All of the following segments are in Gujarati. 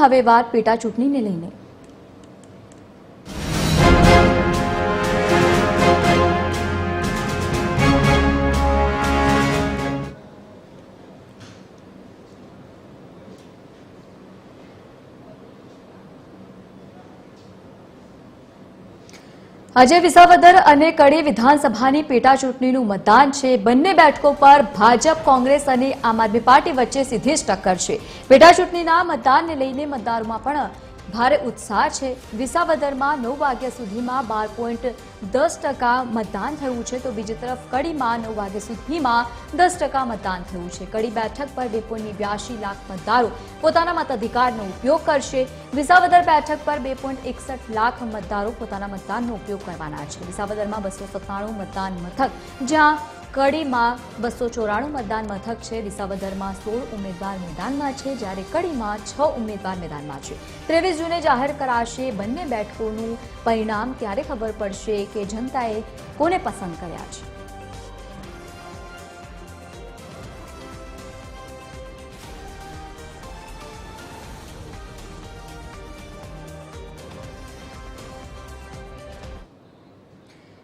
હવે વાર પેટા ચૂંટણીને લઈને. આજે વિસાવદર અને કડી વિધાનસભાની પેટા ચૂંટણીનું મતદાન છે. બંને બેઠકો પર ભાજપ, કોંગ્રેસ અને આમ આદમી પાર્ટી વચ્ચે સીધી જ ટક્કર છે. પેટા ચૂંટણીના મતદાનને લઈને મતદારોમાં પણ ભારે ઉત્સાહ છે. વિસાવદરમાં નવ વાગ્યા સુધીમાં બાર પોઈન્ટ દસ ટકા મતદાન થયું છે. તો બીજી તરફ કડીમાં નવ વાગ્યા સુધીમાં દસ ટકા મતદાન થયું છે. કડી બેઠક પર બે પોઈન્ટ બ્યાસી લાખ મતદારો પોતાના મતાધિકારનો ઉપયોગ કરશે. વિસાવદર બેઠક પર બે પોઈન્ટ એકસઠ લાખ મતદારો પોતાના મતદાનનો ઉપયોગ કરવાના છે. વિસાવદરમાં બસો સત્તાણું મતદાન મથક, જ્યાં કડીમાં બસો ચોરાણું મતદાન મથક છે. વિસાવદરમાં સોળ ઉમેદવાર મેદાનમાં છે. જ્યારે કડીમાં છ ઉમેદવાર મેદાનમાં છે. ત્રેવીસ જૂને જાહેર કરાશે બંને બેઠકોનું પરિણામ. ત્યારે ખબર પડશે કે જનતાએ કોને પસંદ કર્યા છે.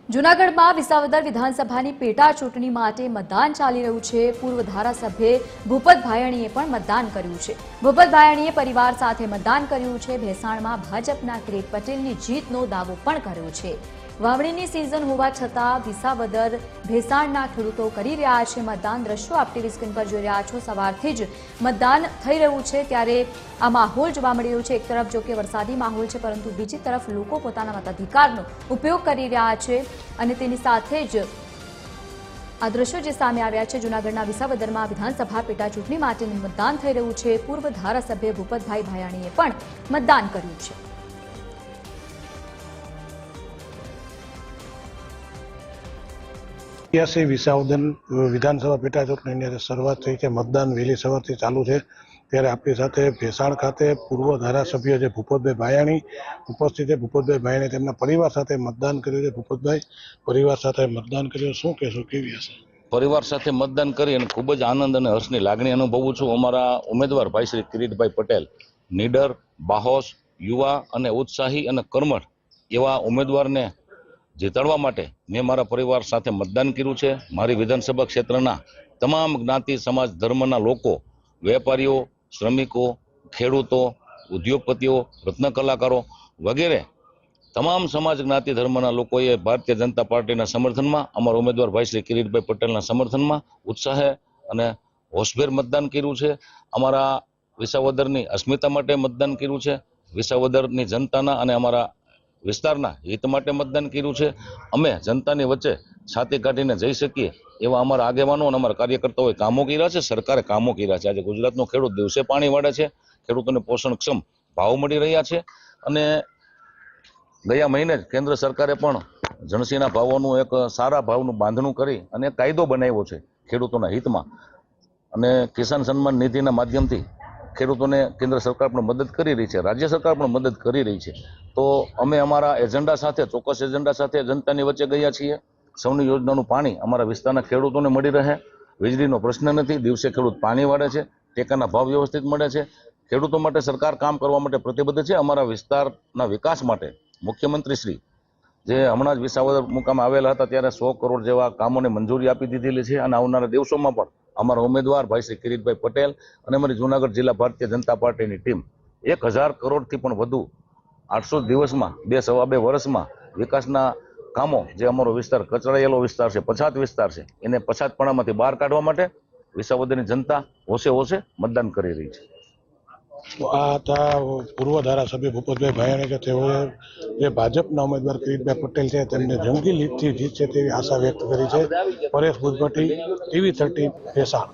જૂનાગઢમાં વિસાવદર વિધાનસભાની પેટા ચૂંટણી માટે મતદાન ચાલી રહ્યું છે. પૂર્વ ધારાસભ્ય ભૂપત ભાયણીએ પણ મતદાન કર્યું છે. ભૂપત ભાયણીએ પરિવાર સાથે મતદાન કર્યું છે. ભેસાણમાં ભાજપના કિરીટ પટેલની જીતનો દાવો પણ કર્યો છે. વાવણીની સિઝન હોવા છતાં વિસાવદર ભેસાણના ખેડૂતો કરી રહ્યા છે મતદાન. દ્રશ્યો આપ ટીવી સ્ક્રીન પર જોઈ રહ્યા છો. સવારથી જ મતદાન થઈ રહ્યું છે ત્યારે આ માહોલ જોવા મળી રહ્યો છે. એક તરફ જો કે વરસાદી માહોલ છે, પરંતુ બીજી તરફ લોકો પોતાના મતાધિકારનો ઉપયોગ કરી રહ્યા છે અને તેની સાથે જ આ દ્રશ્યો જે સામે આવ્યા છે, જૂનાગઢના વિસાવદરમાં વિધાનસભા પેટા ચૂંટણી માટેનું મતદાન થઈ રહ્યું છે. પૂર્વ ધારાસભ્ય ભૂપતભાઈ ભાયાણીએ પણ મતદાન કર્યું છે. એસી વિસાવદન વિધાનસભા પેટા ચૂંટણીની આજે શરૂઆત થઈ છે. મતદાન વહેલી સવારથી ચાલુ છે. ત્યારે આપણી સાથે ભેસાણ ખાતે પૂર્વ ધારાસભ્ય છે ભૂપતભાઈ ભાયાણી ઉપસ્થિત છે. ભૂપતભાઈ ભાયાણી તેમના પરિવાર સાથે મતદાન કર્યું છે. ભૂપતભાઈ, પરિવાર સાથે મતદાન કર્યું. શું કહેશો? કેવી હશે? પરિવાર સાથે મતદાન કરી અને ખૂબ જ આનંદ અને હર્ષની લાગણી અનુભવું છું. અમારા ઉમેદવાર ભાઈ શ્રી કિરીટભાઈ પટેલ, નીડર, બાહોશ, યુવા અને ઉત્સાહી અને કર્મઠ એવા ઉમેદવારને જીતાડવા માટે મેં મારા પરિવાર સાથે મતદાન કર્યું છે. મારી વિધાનસભા ક્ષેત્રના તમામ જ્ઞાતિ, સમાજ, ધર્મના લોકો, વેપારીઓ, શ્રમિકો, ખેડૂતો, ઉદ્યોગપતિઓ, રત્ન કલાકારો વગેરે તમામ સમાજ જ્ઞાતિ, ધર્મના લોકોએ ભારતીય જનતા પાર્ટીના સમર્થનમાં, અમારા ઉમેદવાર ભાઈ શ્રી કિરીટભાઈ પટેલના સમર્થનમાં ઉત્સાહે અને હોશભેર મતદાન કર્યું છે. અમારા વિસાવદરની અસ્મિતા માટે મતદાન કર્યું છે. વિસાવદરની જનતાના અને અમારા વિસ્તારના હિત માટે મતદાન કર્યું છે. અમે જનતાની વચ્ચે છાતી કાઢીને જઈ શકીએ એવા અમારા આગેવાનો અને અમારા કાર્યકર્તાઓએ કામો કર્યા છે. સરકારે કામો કર્યા છે. આજે ગુજરાતનો ખેડૂત દિવસે પાણી વાળે છે. ખેડૂતોને પોષણક્ષમ ભાવ મળી રહ્યા છે. અને ગયા મહિને જ કેન્દ્ર સરકારે પણ જણસીના ભાવોનું એક સારા ભાવનું બાંધણું કરી અને કાયદો બનાવ્યો છે ખેડૂતોના હિતમાં. અને કિસાન સન્માન નિધિના માધ્યમથી ખેડૂતોને કેન્દ્ર સરકાર પણ મદદ કરી રહી છે, રાજ્ય સરકાર પણ મદદ કરી રહી છે. તો અમે અમારા એજન્ડા સાથે, ચોક્કસ એજન્ડા સાથે જનતાની વચ્ચે ગયા છીએ. સૌની યોજનાનું પાણી અમારા વિસ્તારના ખેડૂતોને મળી રહે. વીજળીનો પ્રશ્ન નથી, દિવસે ખેડૂત પાણી વાળે છે, ટેકાના ભાવ વ્યવસ્થિત મળે છે. ખેડૂતો માટે સરકાર કામ કરવા માટે પ્રતિબદ્ધ છે, અમારા વિસ્તારના વિકાસ માટે. મુખ્યમંત્રી શ્રી, જે હમણાં જ વિસાવદર મુકામ આવેલા હતા, ત્યારે સો કરોડ જેવા કામોને મંજૂરી આપી દીધેલી છે અને આવનારા દિવસોમાં પણ અમારા ઉમેદવાર ભાઈ શ્રી કિરીટભાઈ પટેલ અને અમારી જુનાગઢ જિલ્લા ભારતીય જનતા પાર્ટીની ટીમ એક હજાર કરોડથી પણ વધુ આઠસો દિવસમાં, બે સવા બે વર્ષમાં વિકાસના કામો, જે અમારો વિસ્તાર કચડાયેલો વિસ્તાર છે, પછાત વિસ્તાર છે, એને પછાતપણામાંથી બહાર કાઢવા માટે વિસાવદરની જનતા હોશે હોશે મતદાન કરી રહી છે. આ હતા પૂર્વ ધારાસભ્ય ભૂપતભાઈ ભાયાણી કે તેઓએ જે ભાજપના ઉમેદવાર કિરીટભાઈ પટેલ છે તેમને જંગી લીડથી જીતશે તેવી આશા વ્યક્ત કરી છે. Paresh Bhujbhatti TV thirty, Bhesan.